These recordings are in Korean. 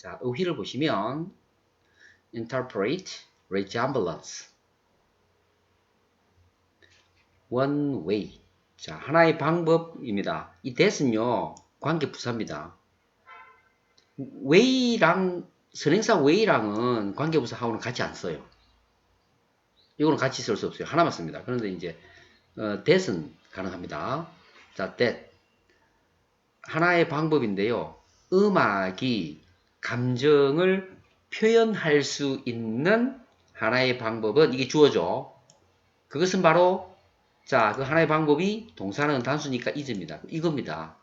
자, 의휘를 보시면 interpret resemblance one way 자, 하나의 방법입니다. 이 that은요, 관계 부사입니다. way랑 선행사 way랑은 관계 부사하고는 같이 안 써요. 이거는 같이 쓸 수 없어요. 하나만 씁니다. 그런데 이제 어, that은 가능합니다. 자, that 하나의 방법인데요. 음악이 감정을 표현할 수 있는 하나의 방법은 이게 주어져. 그것은 바로 자, 그 하나의 방법이 동사는 단수니까 is입니다. 이겁니다.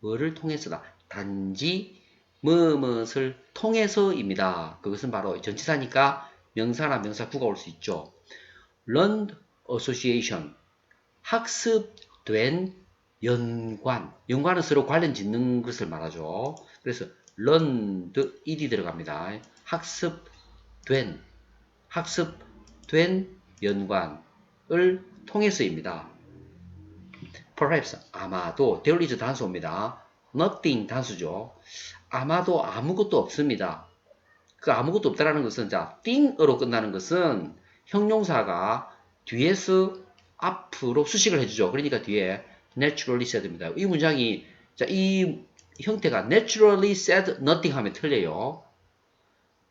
뭐를 통해서다? 단지 무엇을 통해서입니다. 그것은 바로 전치사니까 명사나 명사구가 올 수 있죠. learned association 학습된 연관 연관은 서로 관련 짓는 것을 말하죠. 그래서 learned ed이 들어갑니다. 학습된 학습된 연관을 통해서입니다. perhaps 아마도 there is 단수입니다. nothing 단수죠. 아마도 아무것도 없습니다. 그 아무것도 없다라는 것은 자 thing으로 끝나는 것은 형용사가 뒤에서 앞으로 수식을 해주죠. 그러니까 뒤에 naturally said입니다. 이 문장이 자, 이 형태가 naturally said nothing 하면 틀려요.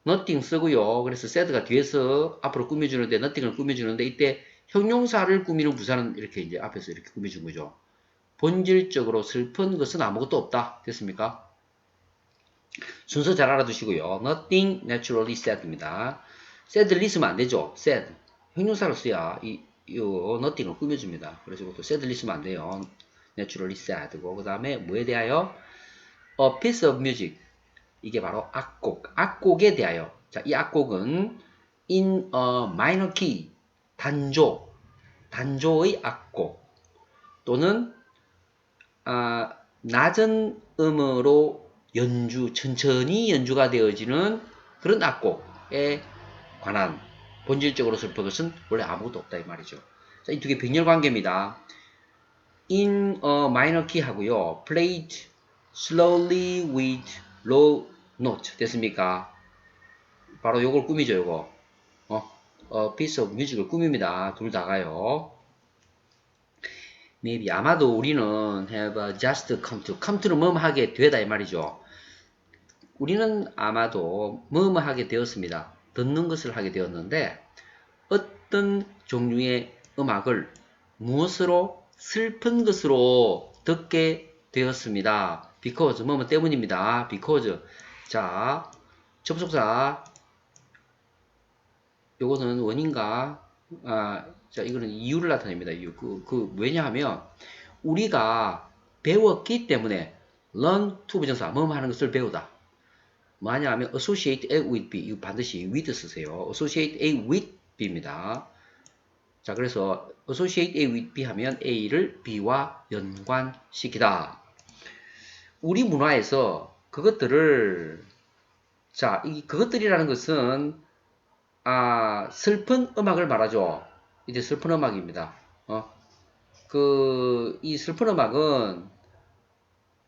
nothing 쓰고요. 그래서 said가 뒤에서 앞으로 꾸며주는데 nothing을 꾸며주는데 이때 형용사를 꾸미는 부사는 이렇게 이제 앞에서 이렇게 꾸며준 거죠. 본질적으로 슬픈 것은 아무것도 없다. 됐습니까? 순서 잘 알아두시고요. Nothing naturally said입니다. sadly 쓰면 안 되죠. sad. 형용사로 써야 이, 이 nothing을 꾸며줍니다. 그래서 이것도 sadly 쓰면 안 돼요. naturally sad고 그 다음에 뭐에 대하여? A piece of music. 이게 바로 악곡. 악곡에 대하여. 자, 이 악곡은 in a minor key. 단조. 단조의 악곡. 또는 아, 낮은 음으로 연주, 천천히 연주가 되어지는 그런 악곡에 관한 본질적으로 슬픈 것은 원래 아무것도 없다 이 말이죠. 자, 이두 개 병렬 관계입니다. in a minor key 하고요. played slowly with low note 됐습니까? 바로 요걸 꾸미죠, 요거. 어, 어 piece of music을 꾸밉니다. 둘 다가요. maybe 아마도 우리는 have just come to come to는 뭐뭐 하게 되다 이 말이죠. 우리는 아마도 뭐뭐 하게 되었습니다. 듣는 것을 하게 되었는데 어떤 종류의 음악을 무엇으로 슬픈 것으로 듣게 되었습니다. Because 뭐뭐 때문입니다. because 자 접속사 요거는 원인과 아, 자 이거는 이유를 나타냅니다. 이유 그, 그 왜냐하면 우리가 배웠기 때문에 learn to 부정사 뭐뭐 하는 것을 배우다. 뭐냐 하면 associate A with B 이거 반드시 with 쓰세요. associate A with B입니다. 자 그래서 associate A with B 하면 A를 B와 연관시키다. 우리 문화에서 그것들을 자, 이 그것들이라는 것은 아, 슬픈 음악을 말하죠. 이제 슬픈 음악입니다. 어? 그, 이 슬픈 음악은,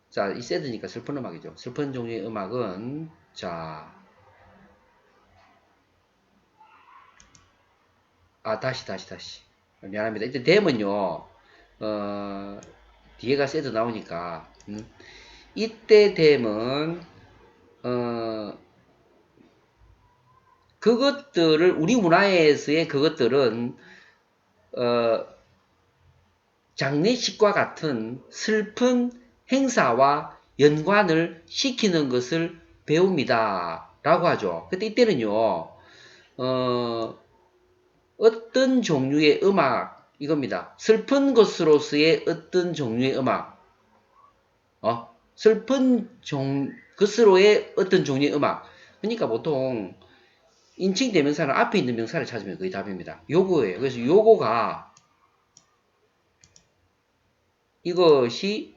자, 이 새드니까 슬픈 음악이죠. 슬픈 종류의 음악은, 자, 아, 다시, 다시, 다시. 미안합니다. 이제 댐은요, 어, 뒤에가 새드 나오니까, 음, 이때 댐은, 어, 그것들을 우리 문화에서의 그것들은 어, 장례식과 같은 슬픈 행사와 연관을 시키는 것을 배웁니다. 라고 하죠. 근데 이때는요, 어, 어떤 종류의 음악, 이겁니다. 슬픈 것으로서의 어떤 종류의 음악, 어, 슬픈 종, 것으로의 어떤 종류의 음악. 그러니까 보통 인칭 대명사는 앞에 있는 명사를 찾으면 거의 답입니다. 요거예요. 그래서 요거가 이것이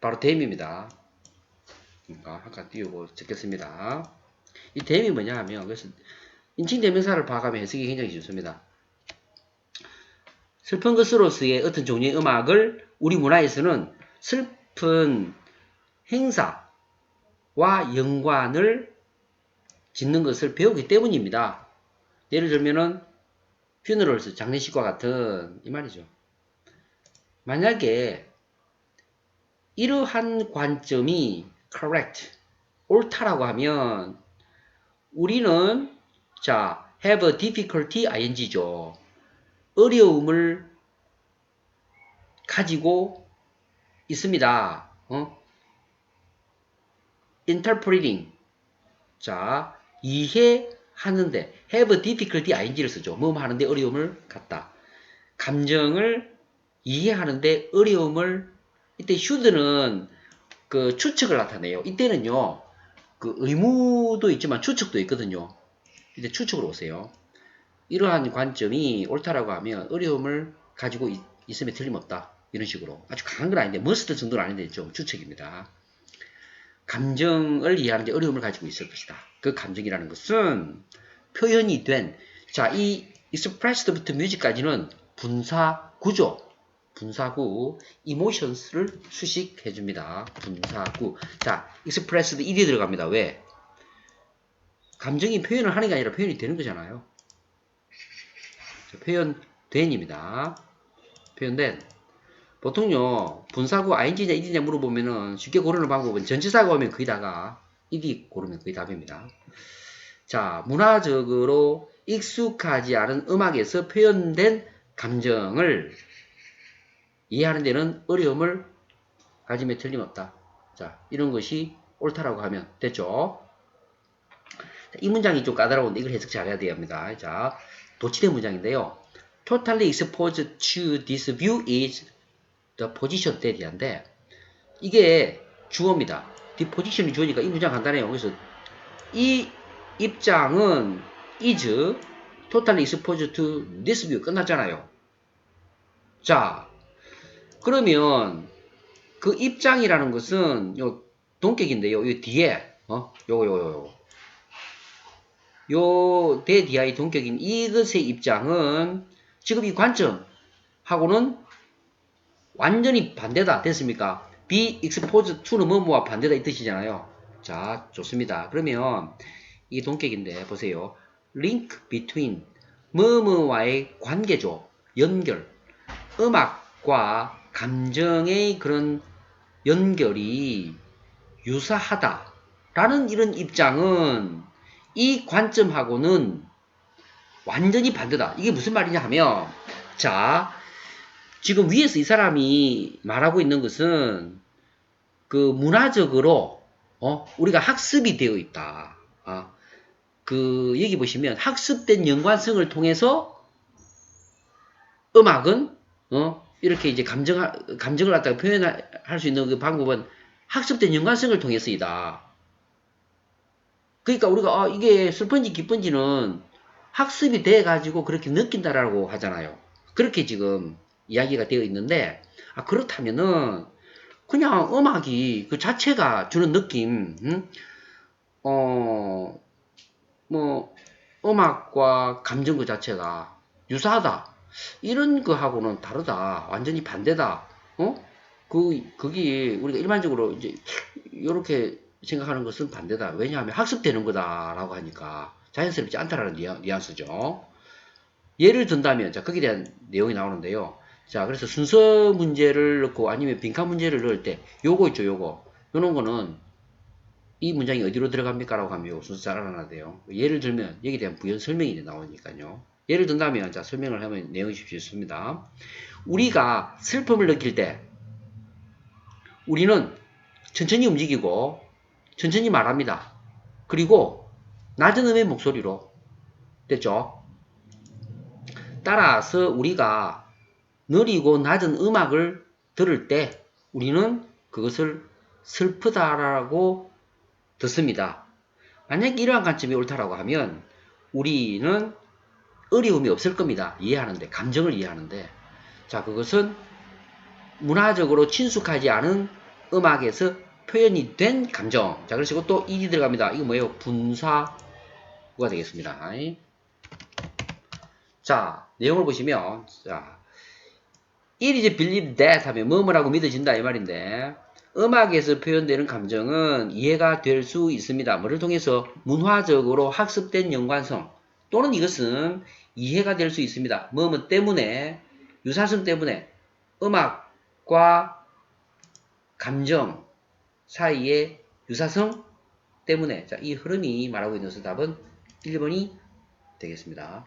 바로 댐입니다. 그러니까 아까 띄우고 적겠습니다. 이 댐이 뭐냐 하면 그래서 인칭 대명사를 봐가면 해석이 굉장히 좋습니다. 슬픈 것으로서의 어떤 종류의 음악을 우리 문화에서는 슬픈 행사 연관을 짓는 것을 배우기 때문입니다. 예를 들면은 funerals, 장례식과 같은 이 말이죠. 만약에 이러한 관점이 correct, 옳다라고 하면 우리는 자 have a difficulty ing죠. 어려움을 가지고 있습니다. 어? interpreting 자 이해하는데 have difficulty ing를 쓰죠. 뭐 하는데 어려움을 갖다. 감정을 이해하는데 어려움을 이때 should는 그 추측을 나타내요. 이때는요. 그 의무도 있지만 추측도 있거든요. 이제 추측으로 오세요. 이러한 관점이 옳다라고 하면 어려움을 가지고 있, 있으면 틀림없다. 이런 식으로. 아주 강한 건 아닌데, 머스트 정도는 아닌데 좀 추측입니다. 감정을 이해하는 데 어려움을 가지고 있을 것이다. 그 감정이라는 것은 표현이 된, 자, 이 expressed부터 music까지는 분사 구조, 분사구, emotions를 수식해 줍니다. 분사구. 자, expressed 일이 들어갑니다. 왜? 감정이 표현을 하는 게 아니라 표현이 되는 거잖아요. 자, 표현된입니다. 표현된. 보통요, 분사구 ing냐 id냐 물어보면은 쉽게 고르는 방법은 전치사가 오면 거의 다가 id 고르면 거의 답입니다. 자, 문화적으로 익숙하지 않은 음악에서 표현된 감정을 이해하는 데는 어려움을 가짐에 틀림없다. 자, 이런 것이 옳다라고 하면 됐죠? 이 문장이 좀 까다로운데 이걸 해석 잘해야 됩니다. 자, 도치된 문장인데요. Totally exposed to this view is the position that이한데 이게 주어입니다. the position이 주어니까 이 문장 간단해요. 그래서 이 입장은 is totally exposed to this view 끝났잖아요. 자, 그러면 그 입장이라는 것은 요 동격인데요. 요 뒤에 어 요거 요거 요거 요 대디아의 동격인 이것의 입장은 지금 이 관점하고는 완전히 반대다 됐습니까? be exposed to는 뭐뭐와 반대다 이 뜻이잖아요. 자 좋습니다. 그러면 이 동격인데 보세요. link between 뭐뭐와의 관계죠. 연결 음악과 감정의 그런 연결이 유사하다라는 이런 입장은 이 관점하고는 완전히 반대다. 이게 무슨 말이냐 하면 자 지금 위에서 이 사람이 말하고 있는 것은 그 문화적으로 어 우리가 학습이 되어 있다. 아, 그 여기 보시면 학습된 연관성을 통해서 음악은 어 이렇게 이제 감정 감정을 갖다가 표현할 수 있는 그 방법은 학습된 연관성을 통해서이다. 그러니까 우리가 아, 이게 슬픈지 기쁜지는 학습이 돼 가지고 그렇게 느낀다라고 하잖아요. 그렇게 지금 이야기가 되어 있는데 아, 그렇다면은 그냥 음악이 그 자체가 주는 느낌, 음? 어, 뭐 음악과 감정 그 자체가 유사하다. 이런 거하고는 다르다. 완전히 반대다. 어? 그, 그게 우리가 일반적으로 이제 이렇게 생각하는 것은 반대다. 왜냐하면 학습되는 거다라고 하니까 자연스럽지 않다라는 뉘앙스죠. 예를 든다면 자 거기에 대한 내용이 나오는데요. 자 그래서 순서 문제를 넣고 아니면 빈칸 문제를 넣을 때 요거 있죠 요거 요런 거는 이 문장이 어디로 들어갑니까? 라고 하면 요 순서 잘 알아놔야 돼요. 예를 들면 여기에 대한 부연 설명이 나오니까요. 예를 든다면 자 설명을 하면 내용이 쉽습니다. 우리가 슬픔을 느낄 때 우리는 천천히 움직이고 천천히 말합니다. 그리고 낮은 음의 목소리로 됐죠? 따라서 우리가 느리고 낮은 음악을 들을 때 우리는 그것을 슬프다라고 듣습니다. 만약 이러한 관점이 옳다라고 하면 우리는 어려움이 없을 겁니다. 이해하는데, 감정을 이해하는데. 자, 그것은 문화적으로 친숙하지 않은 음악에서 표현이 된 감정. 자, 그래서 또 일이 들어갑니다. 이거 뭐예요? 분사구가 되겠습니다. 자, 내용을 보시면, 자, it is believed that 하면 뭐뭐라고 믿어진다 이 말인데, 음악에서 표현되는 감정은 이해가 될 수 있습니다. 뭐를 통해서 문화적으로 학습된 연관성 또는 이것은 이해가 될 수 있습니다. 뭐뭐 때문에 유사성 때문에 음악과 감정 사이의 유사성 때문에 자, 이 흐름이 말하고 있는 것은 답은 1번이 되겠습니다.